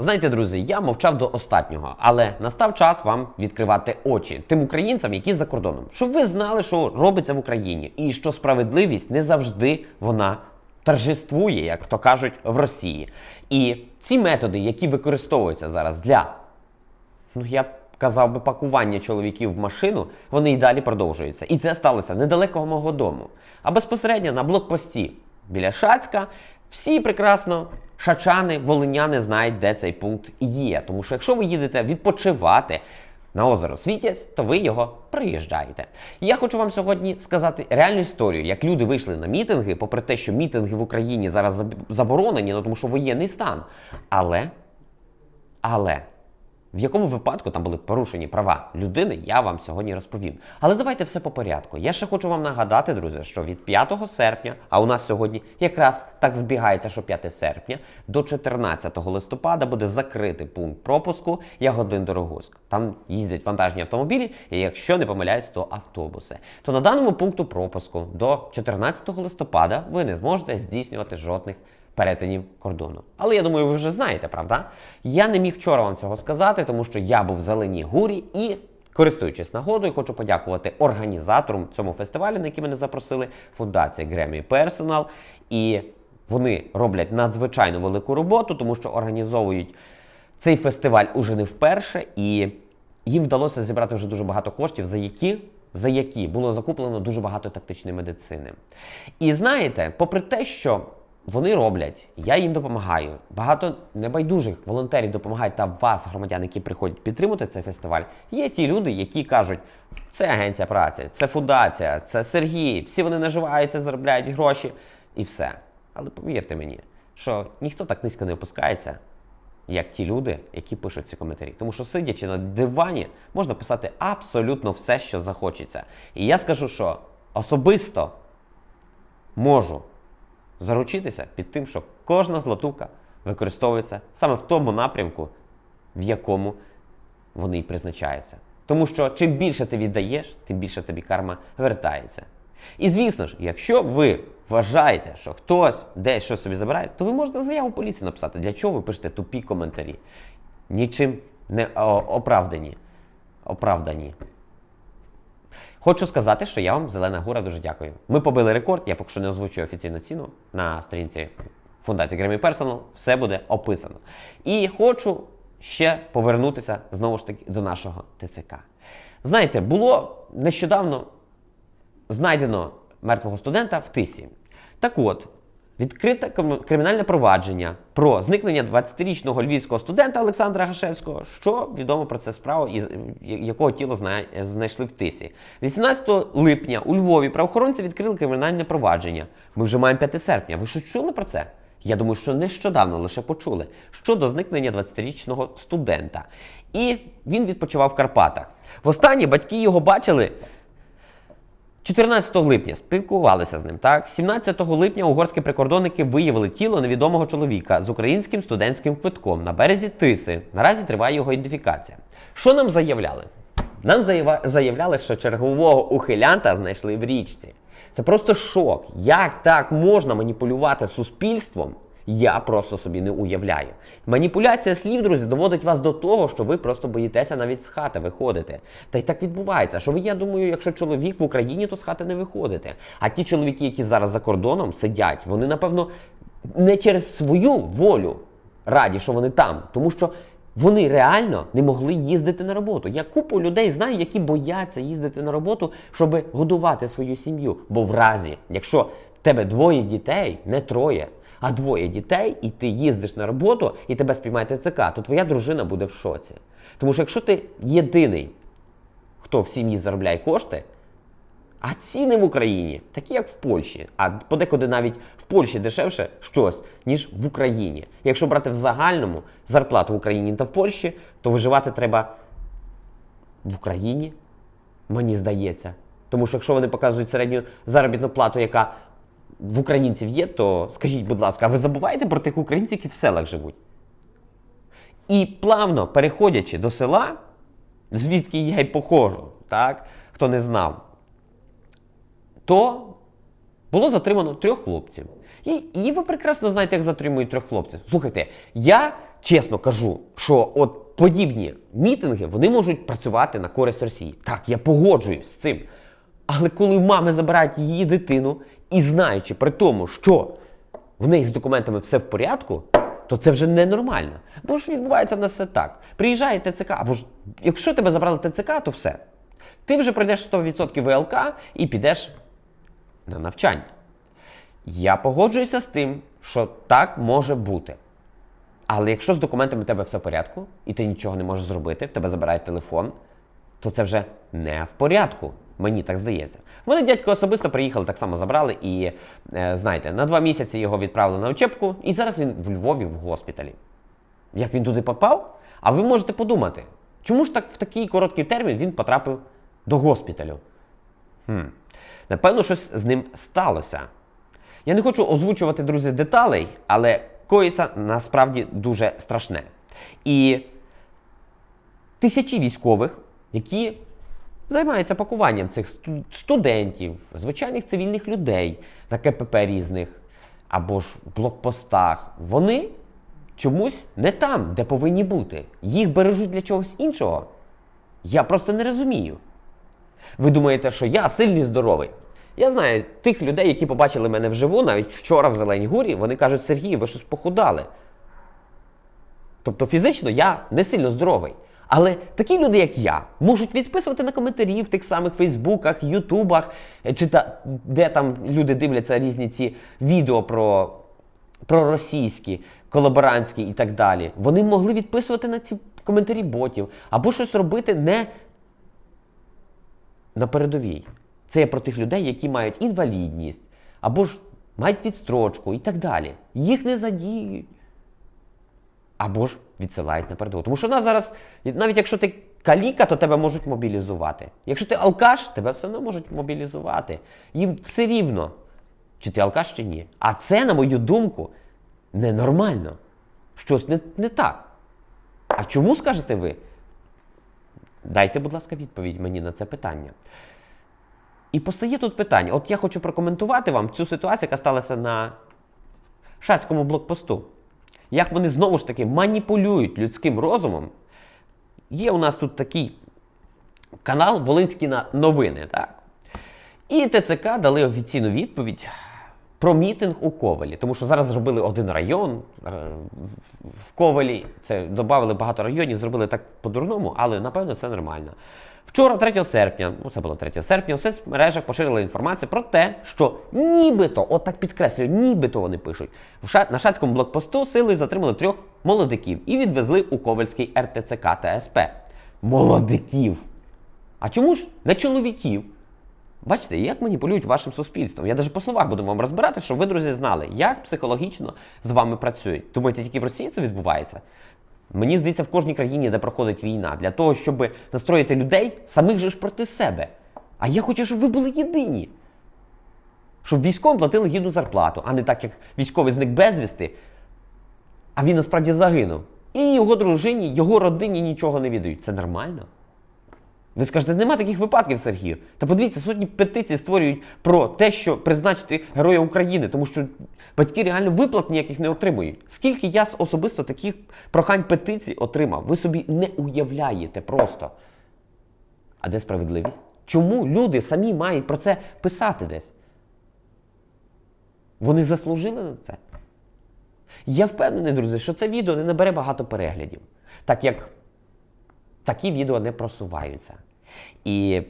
Знаєте, друзі, я мовчав до останнього, але настав час вам відкривати очі тим українцям, які за кордоном, щоб ви знали, що робиться в Україні, і що справедливість не завжди вона торжествує, як то кажуть, в Росії. І ці методи, які використовуються зараз для ну я казав би пакування чоловіків в машину, вони і далі продовжуються. І це сталося недалеко мого дому. А безпосередньо на блокпості біля Шацька всі прекрасно. Шачани, волиняни знають, де цей пункт є. Тому що якщо ви їдете відпочивати на озеро Світязь, то ви його приїжджаєте. І я хочу вам сьогодні сказати реальну історію, як люди вийшли на мітинги, попри те, що мітинги в Україні зараз заб- заборонені, ну тому що воєнний стан. Але але в якому випадку там були порушені права людини, я вам сьогодні розповім. Але давайте все по порядку. Я ще хочу вам нагадати, друзі, що від 5 серпня, а у нас сьогодні якраз так збігається, що 5 серпня, до 14 листопада буде закритий пункт пропуску Ягодин Дорогуськ. Там їздять вантажні автомобілі, і якщо не помиляюсь, то автобуси. То на даному пункту пропуску до 14 листопада ви не зможете здійснювати жодних перетинів кордону. Але я думаю, ви вже знаєте, правда? Я не міг вчора вам цього сказати, тому що я був в Зеленій Гурі і. Користуючись нагодою, хочу подякувати організаторам цьому фестивалю, на який мене запросили, фундація Grammy Personal. І вони роблять надзвичайно велику роботу, тому що організовують цей фестиваль уже не вперше, і їм вдалося зібрати вже дуже багато коштів, за які, за які було закуплено дуже багато тактичної медицини. І знаєте, попри те, що вони роблять, я їм допомагаю. Багато небайдужих волонтерів допомагають та вас, громадян, які приходять підтримати цей фестиваль. Є ті люди, які кажуть, це агенція праці, це фундація, це Сергій, всі вони наживаються, заробляють гроші і все. Але повірте мені, що ніхто так низько не опускається, як ті люди, які пишуть ці коментарі. Тому що сидячи на дивані, можна писати абсолютно все, що захочеться. І я скажу, що особисто можу заручитися під тим, що кожна злотука використовується саме в тому напрямку, в якому вони й призначаються. Тому що чим більше ти віддаєш, тим більше тобі карма вертається. І звісно ж, якщо ви вважаєте, що хтось десь щось собі забирає, то ви можете заяву поліції написати. Для чого ви пишете тупі коментарі? Нічим не оправдані. Оправдані. Хочу сказати, що я вам, Зелена Гура, дуже дякую. Ми побили рекорд, я поки що не озвучую офіційну ціну на сторінці фундації Grammy Personal, все буде описано. І хочу ще повернутися знову ж таки до нашого ТЦК. Знаєте, було нещодавно знайдено мертвого студента в Тисі. Так от, відкрите кримінальне провадження про зникнення 20-річного львівського студента Олександра Гашевського, що відомо про це справу, і якого тіло знайшли в Тисі. 18 липня у Львові правоохоронці відкрили кримінальне провадження. Ми вже маємо 5 серпня. Ви що чули про це? Я думаю, що нещодавно лише почули щодо зникнення 20-річного студента. І він відпочивав в Карпатах. Востаннє батьки його бачили 14 липня спілкувалися з ним. Так, 17 липня угорські прикордонники виявили тіло невідомого чоловіка з українським студентським квитком на березі Тиси. Наразі триває його ідентифікація. Що нам заявляли? Нам заявляли, що чергового ухилянта знайшли в річці. Це просто шок. Як так можна маніпулювати суспільством? Я просто собі не уявляю. Маніпуляція слів, друзі, доводить вас до того, що ви просто боїтеся навіть з хати виходити. Та й так відбувається. Що ви, я думаю, якщо чоловік в Україні, то з хати не виходите. А ті чоловіки, які зараз за кордоном сидять, вони, напевно, не через свою волю раді, що вони там, тому що вони реально не могли їздити на роботу. Я купу людей знаю, які бояться їздити на роботу, щоб годувати свою сім'ю. Бо в разі, якщо в тебе двоє дітей, не троє, а двоє дітей, і ти їздиш на роботу, і тебе спіймає ТЦК, то твоя дружина буде в шоці. Тому що якщо ти єдиний, хто в сім'ї заробляє кошти, а ціни в Україні такі, як в Польщі, а подекуди навіть в Польщі дешевше щось, ніж в Україні. Якщо брати в загальному зарплату в Україні та в Польщі, то виживати треба в Україні, мені здається. Тому що якщо вони показують середню заробітну плату, яка в українців є, то скажіть, будь ласка, а ви забуваєте про тих українців, які в селах живуть? І плавно переходячи до села, звідки я й походжу, так, хто не знав, то було затримано трьох хлопців. І, і ви прекрасно знаєте, як затримують трьох хлопців. Слухайте, я чесно кажу, що от подібні мітинги вони можуть працювати на користь Росії. Так, я погоджуюсь з цим. Але коли в мами забирають її дитину і знаючи при тому, що в неї з документами все в порядку, то це вже ненормально. Бо ж відбувається в нас все так. Приїжджає ТЦК, або ж якщо тебе забрали ТЦК, то все. Ти вже пройдеш 100% ВЛК і підеш на навчання. Я погоджуюся з тим, що так може бути. Але якщо з документами в тебе все в порядку, і ти нічого не можеш зробити, в тебе забирають телефон, то це вже не в порядку. Мені так здається. Вони дядько особисто приїхали, так само забрали, і е, знаєте, на два місяці його відправили на учебку, і зараз він в Львові в госпіталі. Як він туди попав? А ви можете подумати, чому ж так в такий короткий термін він потрапив до госпіталю? Хм. Напевно, щось з ним сталося. Я не хочу озвучувати, друзі, деталей, але коїться насправді дуже страшне. І тисячі військових, які займаються пакуванням цих студентів, звичайних цивільних людей на КПП різних або ж блокпостах, вони чомусь не там, де повинні бути. Їх бережуть для чогось іншого. Я просто не розумію. Ви думаєте, що я сильний здоровий? Я знаю тих людей, які побачили мене вживу, навіть вчора в Зеленій Гурі, вони кажуть, Сергій, ви щось похудали. Тобто фізично я не сильно здоровий. Але такі люди, як я, можуть відписувати на коментарі в тих самих Фейсбуках, Ютубах, е, чи та, де там люди дивляться різні ці відео про, про російські, колаборантські і так далі. Вони могли відписувати на ці коментарі ботів або щось робити не на передовій. Це про тих людей, які мають інвалідність, або ж мають відстрочку і так далі. Їх не задіють. Або ж відсилають на передову. Тому що в нас зараз, навіть якщо ти каліка, то тебе можуть мобілізувати. Якщо ти алкаш, тебе все одно можуть мобілізувати. Їм все рівно, чи ти алкаш, чи ні. А це, на мою думку, ненормально. Щось не, не так. А чому скажете ви? Дайте, будь ласка, відповідь мені на це питання. І постає тут питання: от я хочу прокоментувати вам цю ситуацію, яка сталася на шацькому блокпосту. Як вони знову ж таки маніпулюють людським розумом. Є у нас тут такий канал Волинські новини. Так? І ТЦК дали офіційну відповідь про мітинг у Ковалі. Тому що зараз зробили один район е, в Ковалі. Це додали багато районів, зробили так по-дурному, але напевно це нормально. Вчора, 3 серпня, ну це було 3 серпня, у соцмережах поширили інформацію про те, що нібито, от так підкреслюю, нібито вони пишуть, на шацькому блокпосту сили затримали трьох молодиків і відвезли у Ковальський РТЦК та СП. Молодиків! А чому ж не чоловіків? Бачите, як маніпулюють вашим суспільством. Я навіть по словах буду вам розбирати, щоб ви, друзі, знали, як психологічно з вами працюють. Думаєте, тільки в Росії це відбувається? Мені здається, в кожній країні, де проходить війна, для того, щоб настроїти людей, самих же ж проти себе. А я хочу, щоб ви були єдині. Щоб військовим платили гідну зарплату, а не так, як військовий зник безвісти, а він насправді загинув. І його дружині, його родині нічого не віддають. Це нормально? Ви скажете, нема таких випадків, Сергію. Та подивіться, сотні петицій створюють про те, що призначити Героя України, тому що батьки реально виплат ніяких не отримують. Скільки я особисто таких прохань петицій отримав, ви собі не уявляєте просто. А де справедливість? Чому люди самі мають про це писати десь? Вони заслужили на це? Я впевнений, друзі, що це відео не набере багато переглядів, так як такі відео не просуваються. І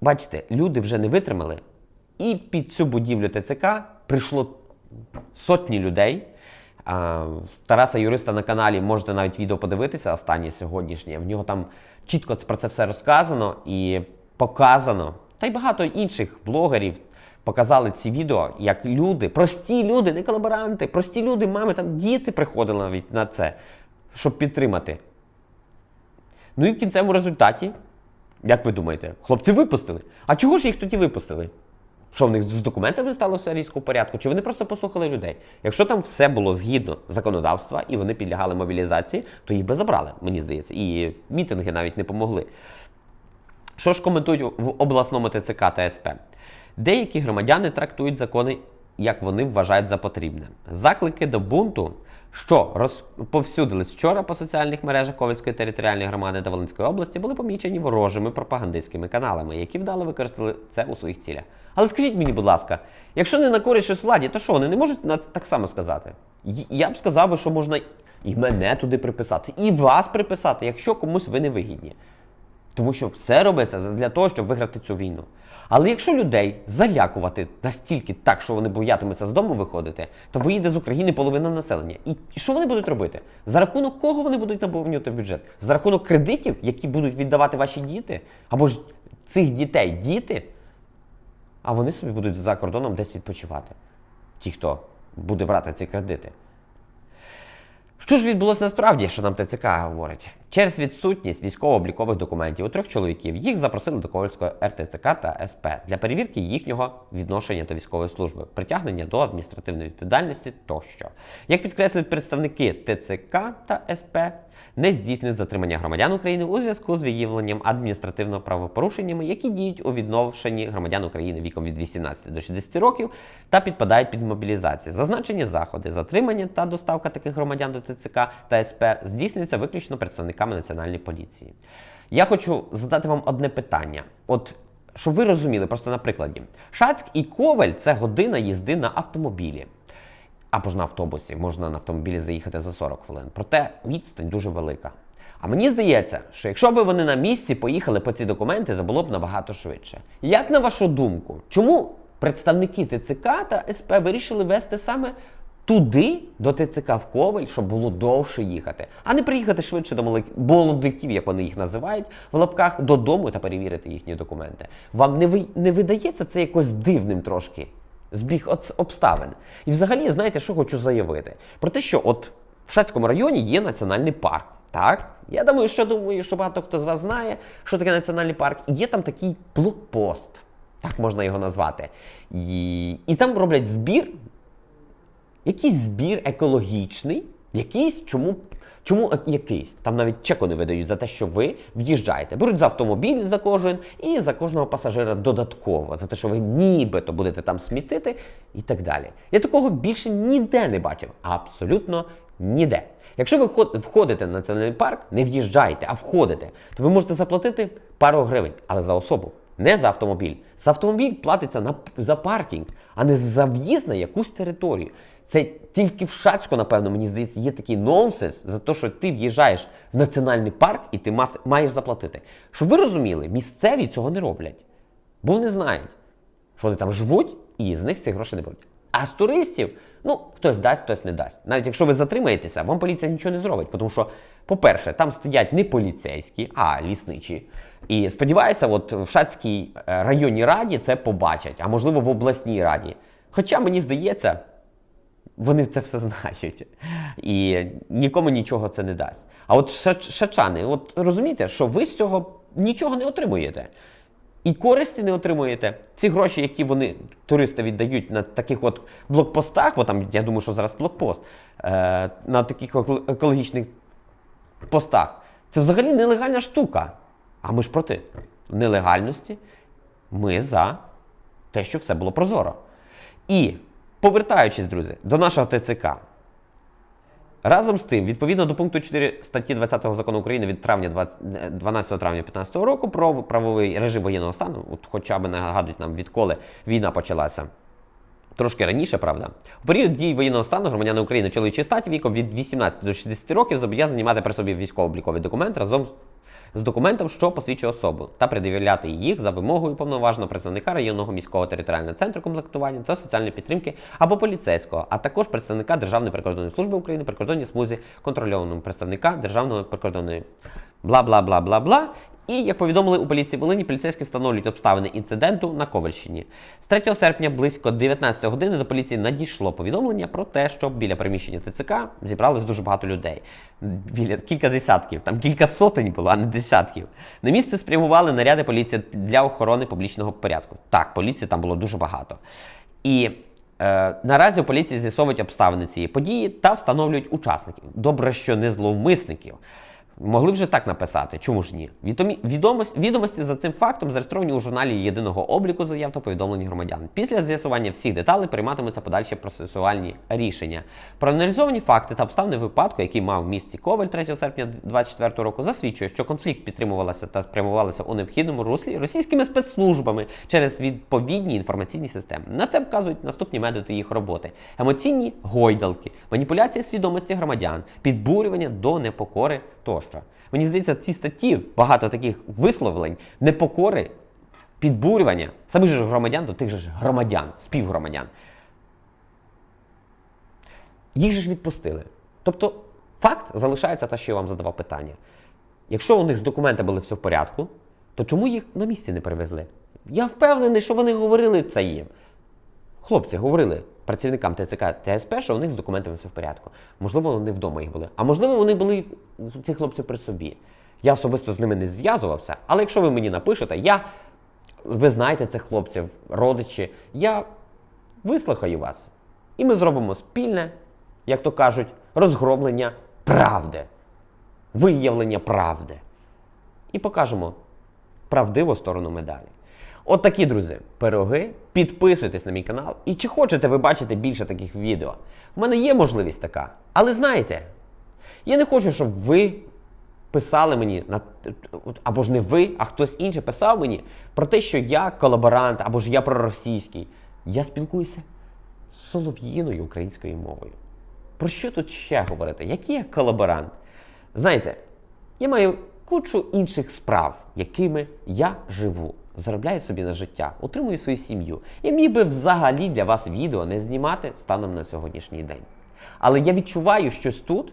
бачите, люди вже не витримали, і під цю будівлю ТЦК прийшло сотні людей. Тараса Юриста на каналі можете навіть відео подивитися, останнє сьогоднішнє. В нього там чітко про це все розказано і показано. Та й багато інших блогерів показали ці відео, як люди, прості люди, не колаборанти, прості люди, мами, там діти приходили навіть на це, щоб підтримати. Ну і в кінцевому результаті, як ви думаєте, хлопці випустили. А чого ж їх тоді випустили? Що в них з документами стало все різко в порядку? Чи вони просто послухали людей? Якщо там все було згідно законодавства і вони підлягали мобілізації, то їх би забрали, мені здається. І мітинги навіть не помогли. Що ж коментують в обласному ТЦК та СП? Деякі громадяни трактують закони, як вони вважають за потрібне. Заклики до бунту що розповсюдились вчора по соціальних мережах Ковальської територіальної громади та Волинської області, були помічені ворожими пропагандистськими каналами, які вдало використали це у своїх цілях. Але скажіть мені, будь ласка, якщо не на користь щось владі, то що вони не можуть так само сказати? Я б сказав, що можна і мене туди приписати, і вас приписати, якщо комусь ви не вигідні. Тому що все робиться для того, щоб виграти цю війну. Але якщо людей залякувати настільки так, що вони боятимуться з дому виходити, то виїде з України половина населення. І що вони будуть робити? За рахунок кого вони будуть наповнювати бюджет? За рахунок кредитів, які будуть віддавати ваші діти? Або ж цих дітей діти? А вони собі будуть за кордоном десь відпочивати. Ті, хто буде брати ці кредити. Що ж відбулося насправді, що нам ТЦК говорить? Через відсутність військово-облікових документів у трьох чоловіків їх запросили до Ковальського РТЦК та СП для перевірки їхнього відношення до військової служби, притягнення до адміністративної відповідальності тощо. Як підкреслюють представники ТЦК та СП, не здійснюють затримання громадян України у зв'язку з виявленням адміністративного правопорушеннями, які діють у відношенні громадян України віком від 18 до 60 років та підпадають під мобілізацію. Зазначені заходи, затримання та доставка таких громадян до ТЦК та СП здійснюється виключно представниками національної поліції. Я хочу задати вам одне питання. От щоб ви розуміли, просто на прикладі. Шацьк і Ковель це година їзди на автомобілі. Або ж на автобусі, можна на автомобілі заїхати за 40 хвилин. Проте відстань дуже велика. А мені здається, що якщо б вони на місці поїхали по ці документи, то було б набагато швидше. Як на вашу думку, чому представники ТЦК та СП вирішили вести саме туди, до ТЦК в Ковель, щоб було довше їхати, а не приїхати швидше до молодиків, як вони їх називають, в лапках додому та перевірити їхні документи? Вам не, ви, не видається це якось дивним трошки? збіг обставин. І взагалі, знаєте, що хочу заявити? Про те, що от в Шацькому районі є національний парк. Так? Я думаю, що думаю, що багато хто з вас знає, що таке національний парк. І є там такий блокпост, так можна його назвати. І, і там роблять збір, якийсь збір екологічний, якийсь чому. Чому е- якийсь? Там навіть чеку не видають за те, що ви в'їжджаєте. Беруть за автомобіль за кожен і за кожного пасажира додатково, за те, що ви нібито будете там смітити і так далі. Я такого більше ніде не бачив. Абсолютно ніде. Якщо ви вход- входите на національний парк, не в'їжджаєте, а входите, то ви можете заплатити пару гривень, але за особу. Не за автомобіль. За автомобіль платиться на, за паркінг, а не за в'їзд на якусь територію. Це тільки в Шацьку, напевно, мені здається, є такий нонсенс за те, що ти в'їжджаєш в національний парк і ти маєш заплатити. Щоб ви розуміли, місцеві цього не роблять. Бо вони знають, що вони там живуть, і з них ці гроші не беруть. А з туристів, ну, хтось дасть, хтось не дасть. Навіть якщо ви затримаєтеся, вам поліція нічого не зробить. Тому що, по-перше, там стоять не поліцейські, а лісничі. І сподіваюся, от в Шацькій е, районній раді це побачать, а можливо в обласній раді. Хоча мені здається, вони це все знають. І нікому нічого це не дасть. А от шачани, от розумієте, що ви з цього нічого не отримуєте. І користі не отримуєте. Ці гроші, які вони, туристи, віддають на таких от блокпостах, бо там, я думаю, що зараз блокпост, е, на таких екологічних постах, це взагалі нелегальна штука. А ми ж проти нелегальності. Ми за те, щоб все було прозоро. І повертаючись, друзі, до нашого ТЦК. Разом з тим, відповідно до пункту 4 статті 20 закону України від травня 20 е, 12 травня 2015 року про правовий режим воєнного стану, от хоча б нагадують нам, відколи війна почалася. Трошки раніше, правда, у період дій воєнного стану громадяни України чоловічої статі віком від 18 до 60 років зобов'язані мати при собі військово-обліковий документ разом з- документом, що посвідчує особу, та пред'являти їх за вимогою повноважного представника районного міського територіального центру комплектування та соціальної підтримки або поліцейського, а також представника Державної прикордонної служби України, прикордонній смузі, контрольованого представника Державної прикордонної бла бла бла бла бла. І як повідомили у поліції Волині, поліцейські встановлюють обставини інциденту на Ковальщині. З 3 серпня близько 19 години до поліції надійшло повідомлення про те, що біля приміщення ТЦК зібралось дуже багато людей. Біля кілька десятків, там кілька сотень було, а не десятків. На місце спрямували наряди поліції для охорони публічного порядку. Так, поліції там було дуже багато. І е, наразі у поліції з'ясовують обставини цієї події та встановлюють учасників. Добре, що не зловмисників. Могли вже так написати, чому ж ні? Відомі, відомос- відомості за цим фактом зареєстровані у журналі єдиного обліку заяв та повідомлень громадян. Після з'ясування всіх деталей прийматимуться подальші процесуальні рішення. Проаналізовані факти та обставини випадку, який мав в Коваль 3 серпня 2024 року, засвідчує, що конфлікт підтримувалася та спрямувалася у необхідному руслі російськими спецслужбами через відповідні інформаційні системи. На це вказують наступні методи їх роботи: емоційні гойдалки, маніпуляція свідомості громадян, підбурювання до непокори тощо. Мені здається, ці статті багато таких висловлень непокори, підбурювання самих же громадян до тих же громадян, співгромадян. Їх же ж відпустили. Тобто, факт залишається те, що я вам задавав питання. Якщо у них з документами було все в порядку, то чому їх на місці не перевезли? Я впевнений, що вони говорили це їм. Хлопці говорили працівникам ТЦК ТСП, що у них з документами все в порядку. Можливо, вони вдома їх були. А можливо, вони були ці хлопці при собі. Я особисто з ними не зв'язувався, але якщо ви мені напишете, я, ви знаєте цих хлопців, родичі, я вислухаю вас. І ми зробимо спільне, як то кажуть, розгромлення правди, виявлення правди. І покажемо правдиву сторону медалі. От такі, друзі, пироги. Підписуйтесь на мій канал. І чи хочете ви бачити більше таких відео? У мене є можливість така. Але знаєте, я не хочу, щоб ви писали мені або ж не ви, а хтось інший писав мені про те, що я колаборант, або ж я проросійський. Я спілкуюся з солов'їною українською мовою. Про що тут ще говорити? Який я колаборант? Знаєте, я маю кучу інших справ, якими я живу. Заробляю собі на життя, утримую свою сім'ю. І міг би взагалі для вас відео не знімати станом на сьогоднішній день. Але я відчуваю щось тут,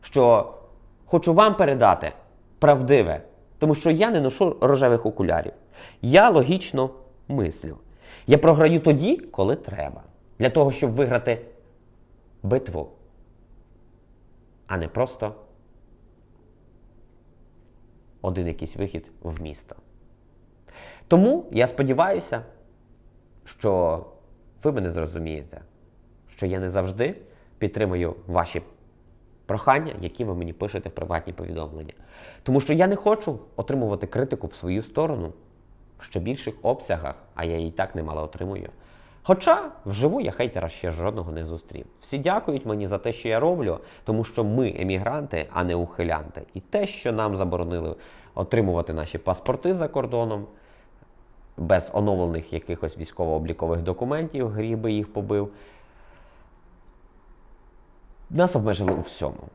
що хочу вам передати правдиве, тому що я не ношу рожевих окулярів. Я логічно мислю. Я програю тоді, коли треба. Для того, щоб виграти битву, а не просто один якийсь вихід в місто. Тому я сподіваюся, що ви мене зрозумієте, що я не завжди підтримую ваші прохання, які ви мені пишете в приватні повідомлення. Тому що я не хочу отримувати критику в свою сторону в ще більших обсягах, а я її так немало отримую. Хоча вживу я хейтера ще жодного не зустрів. Всі дякують мені за те, що я роблю, тому що ми емігранти, а не ухилянти. І те, що нам заборонили отримувати наші паспорти за кордоном, без оновлених якихось військово-облікових документів, гріх би їх побив. Нас обмежили у всьому.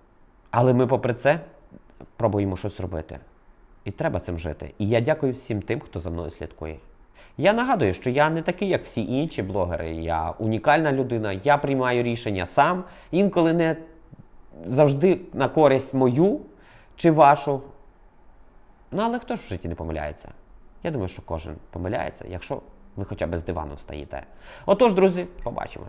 Але ми, попри це, пробуємо щось робити. І треба цим жити. І я дякую всім тим, хто за мною слідкує. Я нагадую, що я не такий, як всі інші блогери. Я унікальна людина, я приймаю рішення сам, інколи не завжди на користь мою чи вашу. Ну, але хто ж в житті не помиляється? Я думаю, що кожен помиляється, якщо ви хоча б з дивану встаєте. Отож, друзі, побачимось.